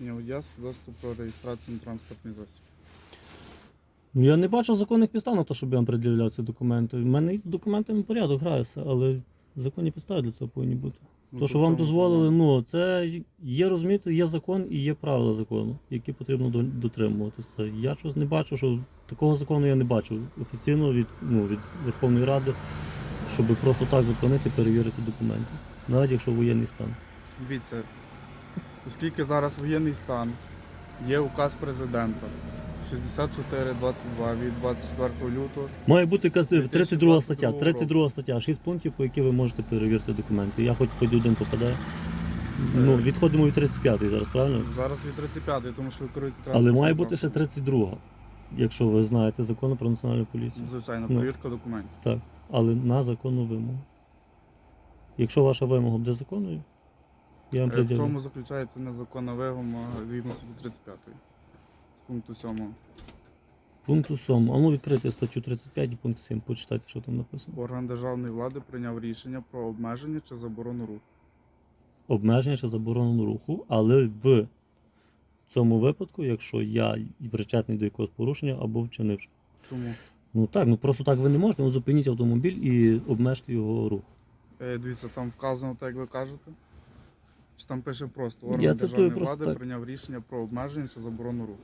водія свідоцтво про реєстрацію на транспортний засіб. Ну я не бачу законних підстав на те, щоб я вам пред'являв ці документи. У мене із документами порядок грає все, але законні підстави для цього повинні бути. Ну, То, що вам дозволили, ну це є, розумієте, є закон і є правила закону, які потрібно дотримуватися. Я щось не бачу, що такого закону я не бачив офіційно від, ну, від Верховної Ради, щоб просто так зупинити, перевірити документи. Навіть якщо воєнний стан. Дивіться, оскільки зараз воєнний стан, є указ президента 6422 від 24 лютого. Має бути якась 32 стаття. 32 стаття, 6 пунктів, по яких ви можете перевірити документи. Я хоч під один попадаю. Ну, відходимо від 35 зараз, правильно? Зараз від 35 тому що ви керуєте Але транспортним має бути ще засобом. 32, якщо ви знаєте закон про національну поліцію. Звичайно, Ну. перевірка документів. Так, але на законну вимогу. Якщо ваша вимога буде законною, я вам Е, В чому заключається незаконна вимога згідно статті 35 з пункту 7. Пункту 7. А ну відкрити статтю 35 і пункт 7. Почитайте, що там написано. Орган державної влади прийняв рішення про обмеження чи заборону руху. Обмеження чи заборону руху, але в цьому випадку, якщо я і причетний до якогось порушення або вчинивши. Чому? Ну так, ну просто так ви не можете. Ну, зупиніть автомобіль і обмежте його рух. Е, Дивіться, там вказано так, як ви кажете. Чи там пише просто орган Я цитую державної просто влади так. прийняв рішення про обмеження чи заборону руху.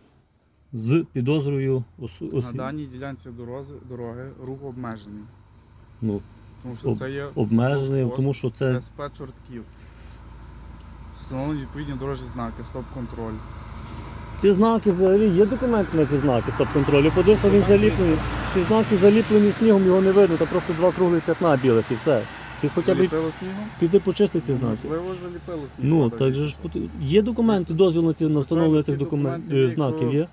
З підозрою осу... На даній ділянці дорози, дороги рух обмежений. ну, Тому що Об- це є обмежений, тому що це СП чортків. Встановлені відповідні дорожні знаки, стоп-контроль. Ці знаки взагалі є документи на ці знаки стоп-контролю. Подивися, він заліплений. Ці знаки заліплені снігом, його не видно, та просто два круглі п'ятна білих і все. Ти хоча б Заліпило снігом? піди почисти ці знаки. Можливо, заліпило снігом. Ну, так же ж пот- є документи, дозвіл на ці на встановлення цих ці докумен... документи е, знаків якщо є.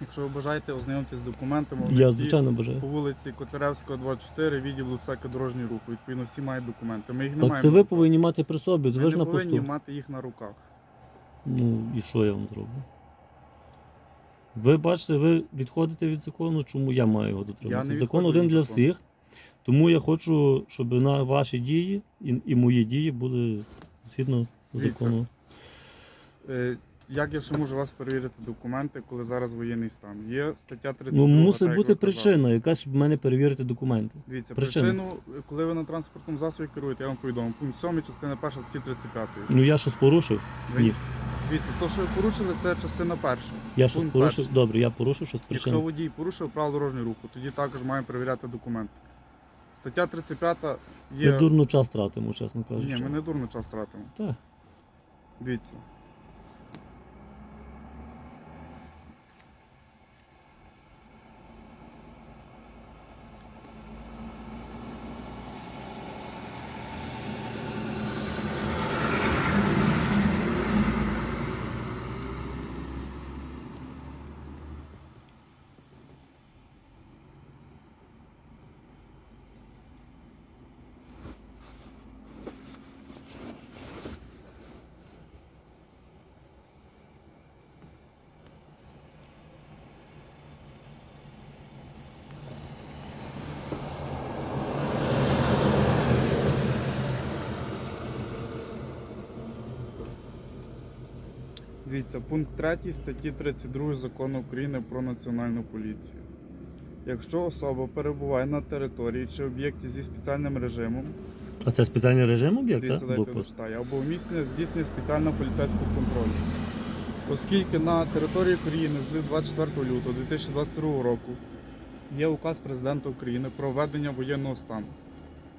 Якщо ви бажаєте ознайомитись з документами, вони Я всі звичайно бажаю. по вулиці Котляревського, 24, відділ безпеки дорожнього руху. Відповідно, всі мають документи. Ми їх не Так маємо. це ви повинні мати при собі, Ми ви ж не на повинні посту. мати їх на руках. Ну і що я вам зроблю? Ви бачите, ви відходите від закону, чому я маю його дотримуватися? не Закон один від для закону. всіх. Тому я хочу, щоб на ваші дії і, і мої дії були згідно закону. Е, Як я ще можу вас перевірити документи, коли зараз воєнний стан? Є стаття 32. Ну, мусить як бути ви казали. причина, яка щоб мене перевірити документи. Дивіться, Причина. причину, коли ви на транспортному засобі керуєте, я вам повідомив. Пункт 7, частина 1 статті 35. Ну я щось порушив. Ви- Ні. Дивіться, то, що ви порушили, це частина перша. Я щось Пункт порушив. перший. Добре, я порушив щось Якщо причину. водій порушив правила дорожнього руху, тоді також маємо перевіряти документи. Стаття 35 Ми дурно час тратимо, чесно кажучи. Ні, ми не дурно час тратимо. Так. Дивіться. Дивіться, пункт 3 статті 32 Закону України про національну поліцію. Якщо особа перебуває на території чи об'єкті зі спеціальним режимом, А це спеціальний режим об'єкта? дивіться, дайте Блокпост? дочитаю, або в місці здійснює спеціального поліцейського контролю. Оскільки на території України з 24 лютого 2022 року є указ президента України про введення воєнного стану.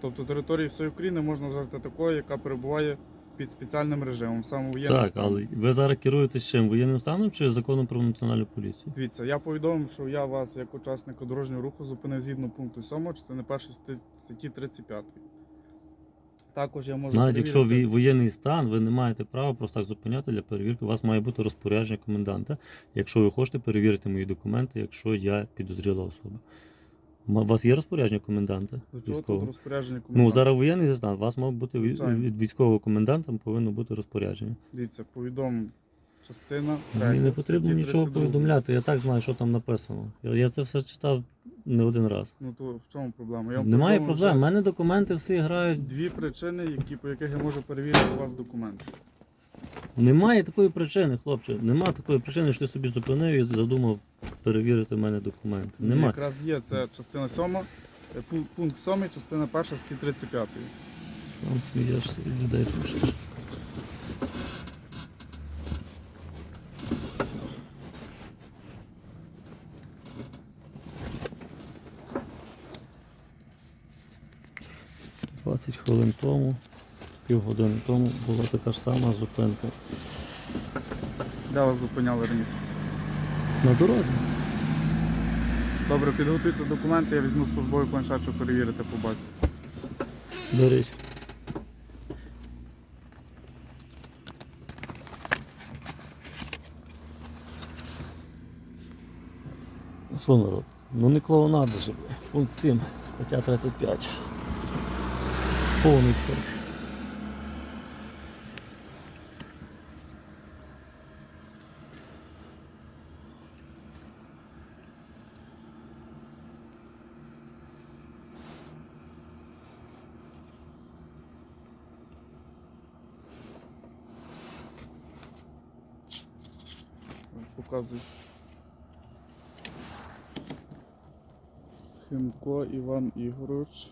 Тобто територію всієї України можна вважати такою, яка перебуває під спеціальним режимом, саме воєнний Так, стан. але ви зараз керуєтесь чим? Воєнним станом чи законом про національну поліцію? Дивіться, я повідомив, що я вас як учасника дорожнього руху зупинив згідно пункту 7 частини 1 статті 35. Також я можу Навіть якщо перевірити- воєнний стан, ви не маєте права просто так зупиняти для перевірки. У вас має бути розпорядження коменданта, якщо ви хочете перевірити мої документи, якщо я підозріла особа. Ма- У вас є розпорядження коменданта? До чого військового? тут розпорядження Ну, коменданта? зараз воєнний стан, у вас має бути від, Звичайно. від військового коменданта повинно бути розпорядження. Дивіться, повідомив частина. Мені не третя, потрібно статті нічого 32. повідомляти, я так знаю, що там написано. Я, я це все читав не один раз. Ну то в чому проблема? Я вам Немає повідомив, проблем. У мене документи всі грають. Дві причини, які, по яких я можу перевірити у вас документи. Немає такої причини, хлопче. Нема такої причини, що ти собі зупинив і задумав перевірити в мене документи. Нема. Якраз є, це частина 7, пункт 7, частина 1 статті 35. Сам смієшся і людей смішиш. Двадцять хвилин тому, півгодини тому була така ж сама зупинка Де вас зупиняли раніше? на дорозі. Добре, підготуйте документи, я візьму службовий планшет, щоб перевірити по базі. Ну Що народ? Ну не клоунада же. Пункт 7, стаття 35. Повний цирк. Показуй. Химко Іван Ігорович.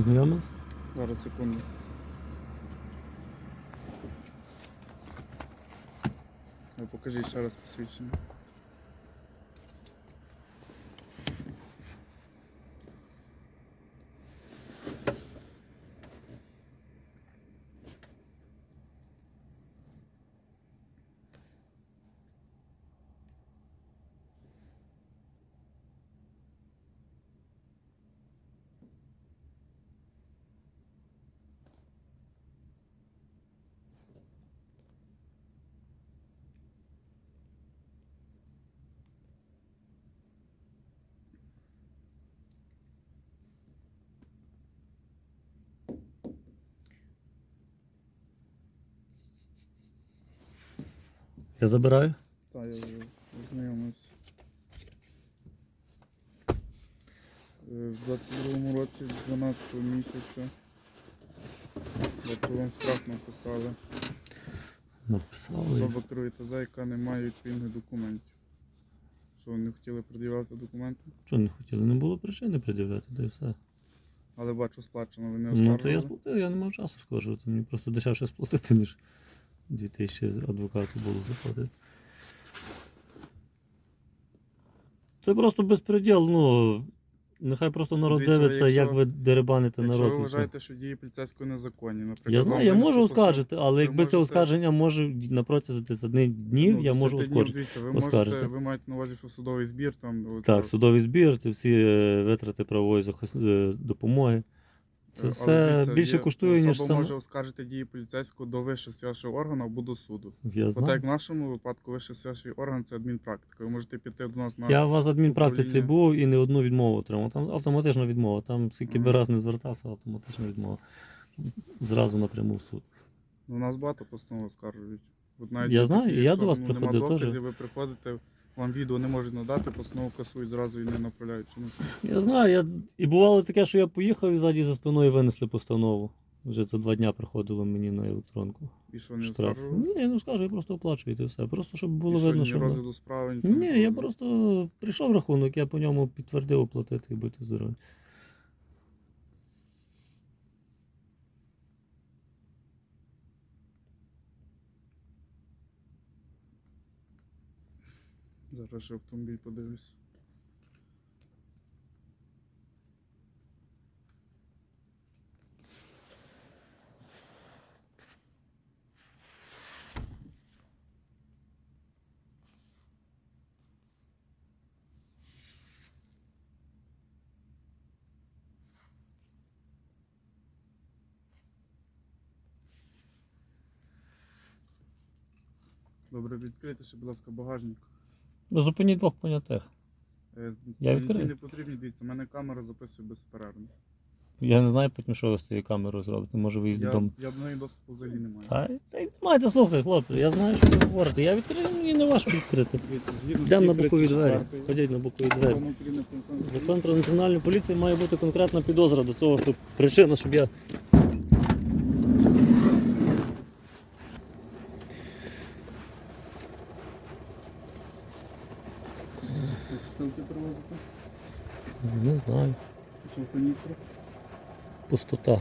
Познайомились? Зараз секунду. Ви покажіть ще раз посвідчення. Я забираю. Так, я ознайомився. Е, В 22-му році, 12 місяця. Бачу, вам штраф написали. Написали. Особа керує ТЗ, яка не має відповідних документів. Що ви не хотіли пред'являти документи? Що не хотіли? Не було причини пред'являти, та й все. Але бачу, сплачено, ви не Ну то я сплатив, я не мав часу скажувати. Мені просто дешевше сплатити, ніж 2000 адвокату було заплатити. Це просто безпреділ, ну. Нехай просто народ Дивіться, дивиться, якщо- як ви деребаните Якщо народ. ви і все. вважаєте, що дії поліцейського незаконні, наприклад, Я знаю, я можу оскаржити, але ви якби це можете- оскарження може на протязі 10 днів, Ну, я можу 10 днів, оскаржити. Дивіться, ви, оскаржити. можете, ви маєте на увазі, що судовий збір там. Так, е, судовий збір, це всі е, витрати правової захис... е, допомоги. Це але все дивіться, більше є- коштує, ніж Особа сам. може оскаржити дії поліцейського до вищого стоячого органу або до суду. Я От знаю. як в нашому випадку вищий орган це адмінпрактика. Ви можете піти до нас на Я у вас в адмінпрактиці управління. був і не одну відмову отримав. Там автоматична відмова. Там скільки би Мгм. раз не звертався, автоматична відмова. Зразу напряму в суд. Ну, у нас багато постанов оскаржують. От навіть Я знаю, і я до вас приходив Нема теж. доказів, ви приходите, вам відео не можуть надати, постанову касують зразу і не направляють. чомусь. Я знаю, я... і бувало таке, що я поїхав і ззаді за спиною винесли постанову. Вже за два дня приходило мені на електронку. І що не Штраф. оскаржували? Ні, я не скажу, я просто оплачую і все. Просто щоб І було що, видно, ні що. розгляду справи, нічого Ні, я просто прийшов рахунок, я по ньому підтвердив оплатити і бути здорові. Зараз ще автомобіль подивлюсь. Добре, відкрийте ще, будь ласка, багажник. Ну, зупиніть двох понятих. Е, Я відкрию. не потрібні дивіться, в мене камера записує безперервно. Я не знаю потім, що ви з цією камерою зробите. Може ви їх Я, додому. я до неї доступу взагалі не маю. Та, та й маєте слухай, хлопці, я знаю, що ви говорите. Я відкрию, мені не важко відкрити. Дивіться, згідно Йдемо на бокові двері. Ходіть на бокові двері. Закон про національну поліцію має бути конкретна підозра до цього, щоб причина, щоб я. Не знаю. Пустота.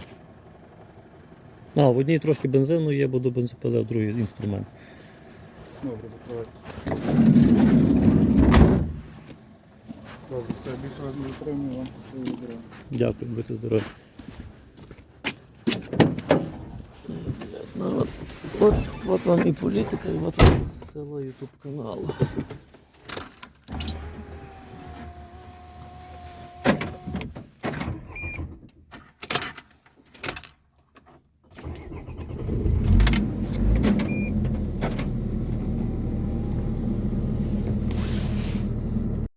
А, в одній трошки бензину є, бо до бензопили, а в другій інструмент. Добре, закривайте. Добре, все, більше раз не затримую, вам свою вибираю. Дякую, будьте здорові. Ну, от, от, от вам і політика, і от вам сила Ютуб каналу.